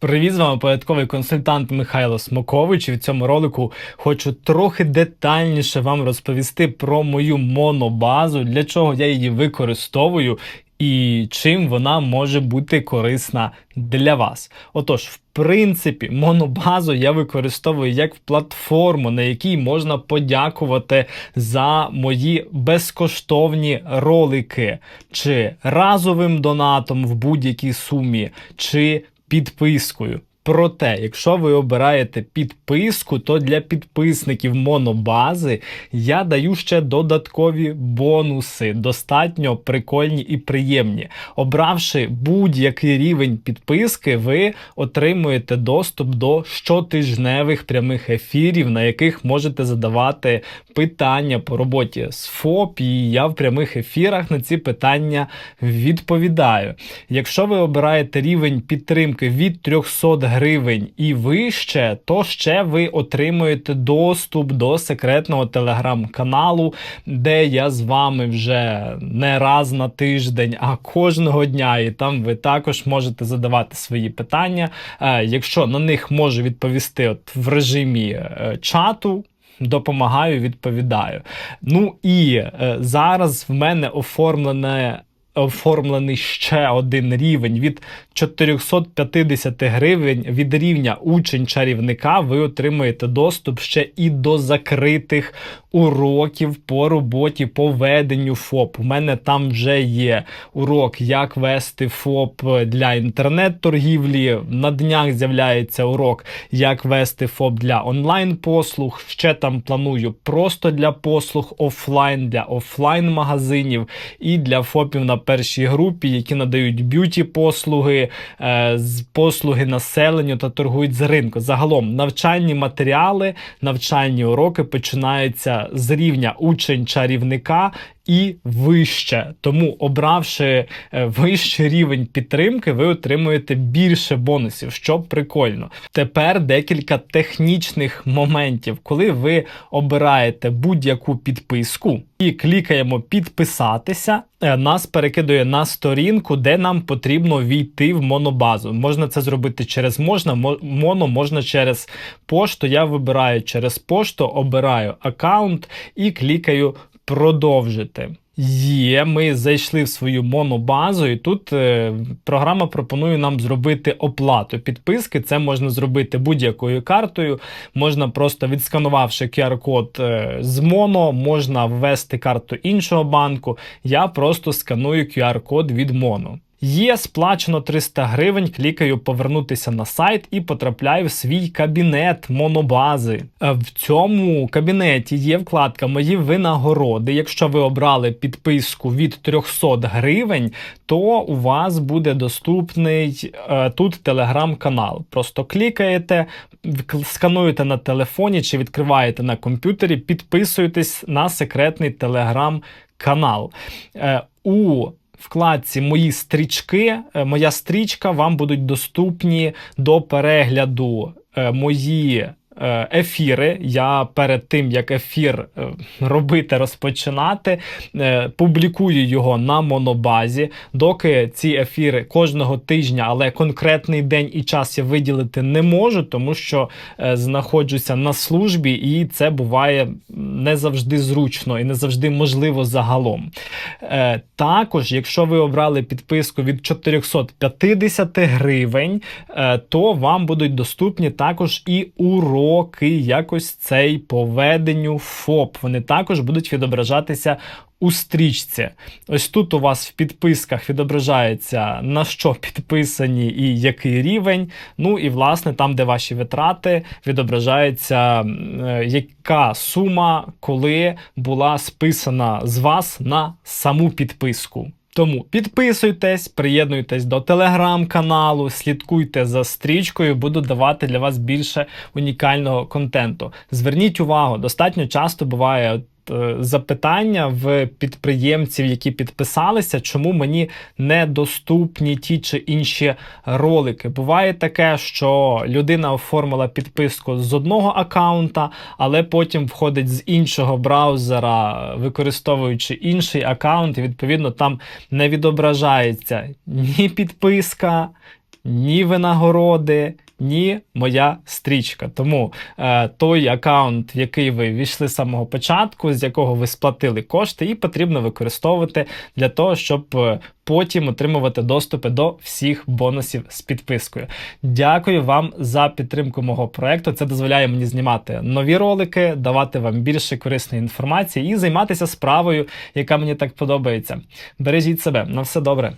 Привіт, з вами порядковий консультант Михайло Смокович. І в цьому ролику хочу трохи детальніше вам розповісти про мою монобазу, для чого я її використовую і чим вона може бути корисна для вас. Отож, в принципі, монобазу я використовую як платформу, на якій можна подякувати за мої безкоштовні ролики, чи разовим донатом в будь-якій сумі, чи підпискою. Проте, якщо ви обираєте підписку, то для підписників монобази я даю ще додаткові бонуси, достатньо прикольні і приємні. Обравши будь-який рівень підписки, ви отримуєте доступ до щотижневих прямих ефірів, на яких можете задавати питання по роботі з ФОП, і я в прямих ефірах на ці питання відповідаю. Якщо ви обираєте рівень підтримки від 300 гривень і вище, то ще ви отримуєте доступ до секретного телеграм-каналу, де я з вами вже не раз на тиждень, а кожного дня. І там ви також можете задавати свої питання. Е, Якщо на них можу відповісти от в режимі е, чату. Допомагаю, відповідаю. Ну і е, зараз в мене оформлене. Оформлений ще один рівень від 450 гривень від рівня учень чарівника. Ви отримуєте доступ ще і до закритих уроків по роботі, по веденню ФОП. У мене там вже є урок, як вести ФОП для інтернет-торгівлі. На днях з'являється урок, як вести ФОП для онлайн-послуг. Ще там планую просто для послуг офлайн, для офлайн-магазинів і для ФОПів на першій групі, які надають б'юті-послуги, е, послуги населенню та торгують з ринку. Загалом навчальні матеріали, навчальні уроки починаються з рівня учень чарівника. І вище, тому обравши е, вищий рівень підтримки, ви отримуєте більше бонусів, що прикольно. Тепер декілька технічних моментів, коли ви обираєте будь-яку підписку і клікаємо підписатися, е, нас перекидує на сторінку, де нам потрібно війти в монобазу. Можна це зробити через можна, моно, можна через пошту. Я вибираю через пошту, обираю аккаунт і клікаю продовжити. Є, ми зайшли в свою монобазу, і тут е, програма пропонує нам зробити оплату підписки. Це можна зробити будь-якою картою. Можна просто відсканувавши QR-код е, з моно, можна ввести карту іншого банку. Я просто сканую QR-код від моно. Є сплачено 300 гривень, клікаю повернутися на сайт і потрапляю в свій кабінет монобази. Е, В цьому кабінеті є вкладка Мої винагороди. Якщо ви обрали підписку від 300 гривень, то у вас буде доступний е, тут телеграм-канал. Просто клікаєте, скануєте на телефоні чи відкриваєте на комп'ютері, підписуєтесь на секретний телеграм-канал. Е, у вкладці Мої стрічки, е, моя стрічка вам будуть доступні до перегляду е, мої. Е, Ефіри. Я перед тим як ефір е, робити, розпочинати, е, публікую його на монобазі. Доки ці ефіри кожного тижня, але конкретний день і час я виділити не можу, тому що знаходжуся на службі, і це буває не завжди зручно і не завжди можливо загалом. Також, якщо ви обрали підписку від 450 гривень, то вам будуть доступні також і уроки, якось цей по веденню ФОП. Вони також будуть відображатися у стрічці. Ось тут у вас в підписках відображається на що підписані і який рівень. Ну і власне там, де ваші витрати, відображається е, яка сума, коли була списана з вас на саму підписку. Тому підписуйтесь, приєднуйтесь до телеграм-каналу, слідкуйте за стрічкою, буду давати для вас більше унікального контенту. Зверніть увагу, достатньо часто буває. Е, Запитання в підприємців, які підписалися, чому мені недоступні ті чи інші ролики. Буває таке, що людина оформила підписку з одного аккаунта, але потім входить з іншого браузера, використовуючи інший аккаунт, і відповідно там не відображається ні підписка, ні винагороди, ні моя стрічка. Тому е, той аккаунт, в який ви війшли з самого початку, з якого ви сплатили кошти, і потрібно використовувати для того, щоб е, потім отримувати доступи до всіх бонусів з підпискою. Дякую вам за підтримку мого проекту. Це дозволяє мені знімати нові ролики, давати вам більше корисної інформації і займатися справою, яка мені так подобається. Бережіть себе на все добре.